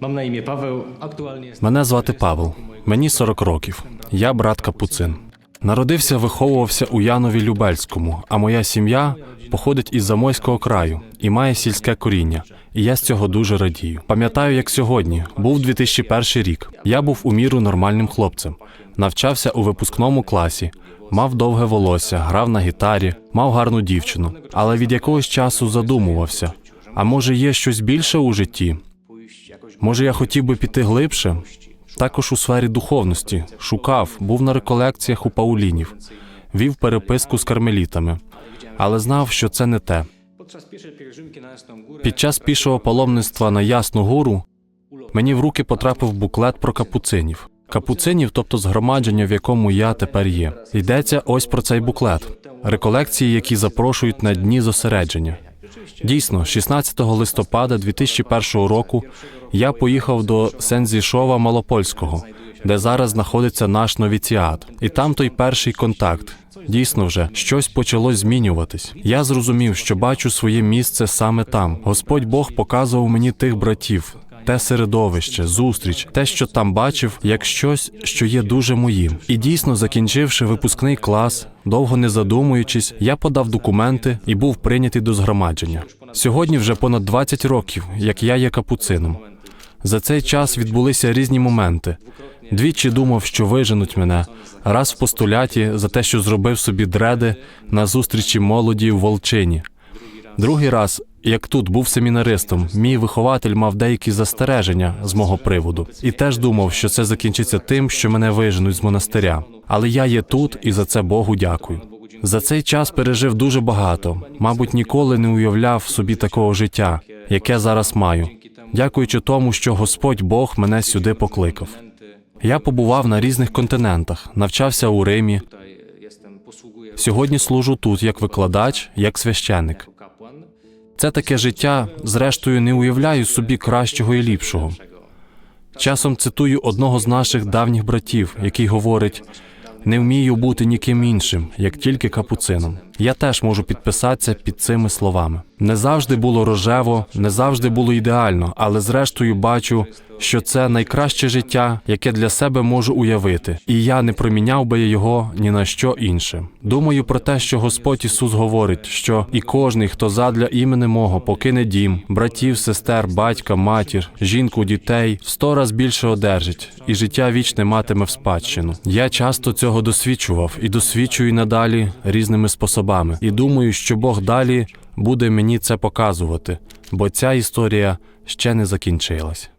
Мам на ім'я Павел. Мене звати Павел. Мені 40 років. Я брат Капуцин. Народився, виховувався у Янові Любельському, а моя сім'я походить із Замойського краю і має сільське коріння. І я з цього дуже радію. Пам'ятаю, як сьогодні був 2001 рік. Я був у міру нормальним хлопцем, навчався у випускному класі, мав довге волосся, грав на гітарі, мав гарну дівчину, але від якогось часу задумувався. А може, є щось більше у житті? Може, я хотів би піти глибше? Також у сфері духовності шукав, був на реколекціях у Паулінів, вів переписку з кармелітами, але знав, що це не те. Під час пішого паломництва на Ясну гору мені в руки потрапив буклет про капуцинів. Капуцинів, тобто згромадження, в якому я тепер є. Йдеться ось про цей буклет. Реколекції, які запрошують на дні зосередження. Дійсно, 16 листопада 2001 року я поїхав до Сензішова Малопольського, де зараз знаходиться наш новіціат. І там той перший контакт. Дійсно, вже щось почало змінюватись. Я зрозумів, що бачу своє місце саме там. Господь Бог показував мені тих братів. Те середовище, зустріч, те, що там бачив, як щось, що є дуже моїм. І дійсно, закінчивши випускний клас, довго не задумуючись, я подав документи і був прийнятий до згромадження. Сьогодні вже понад 20 років, як я є капуцином. За цей час відбулися різні моменти. Двічі думав, що виженуть мене, раз в постуляті за те, що зробив собі дреди на зустрічі молоді в Волчині. Другий раз, як тут був семінаристом, мій вихователь мав деякі застереження з мого приводу, і теж думав, що це закінчиться тим, що мене виженуть з монастиря. Але я є тут, і за це Богу дякую. За цей час пережив дуже багато. Мабуть, ніколи не уявляв собі такого життя, яке зараз маю. Дякуючи тому, що Господь Бог мене сюди покликав. Я побував на різних континентах, навчався у Римі. Сьогодні служу тут як викладач, як священник. Це таке життя, зрештою, не уявляю собі кращого і ліпшого. Часом цитую одного з наших давніх братів, який говорить: не вмію бути ніким іншим, як тільки капуцином. Я теж можу підписатися під цими словами. Не завжди було рожево, не завжди було ідеально, але зрештою бачу, що це найкраще життя, яке для себе можу уявити, і я не проміняв би його ні на що інше. Думаю про те, що Господь Ісус говорить, що і кожний, хто задля імени мого покине дім, братів, сестер, батька, матір, жінку, дітей, в сто раз більше одержить, і життя вічне матиме в спадщину. Я часто цього досвідчував і досвідчую надалі різними способами. І думаю, що Бог далі буде мені це показувати, бо ця історія ще не закінчилась.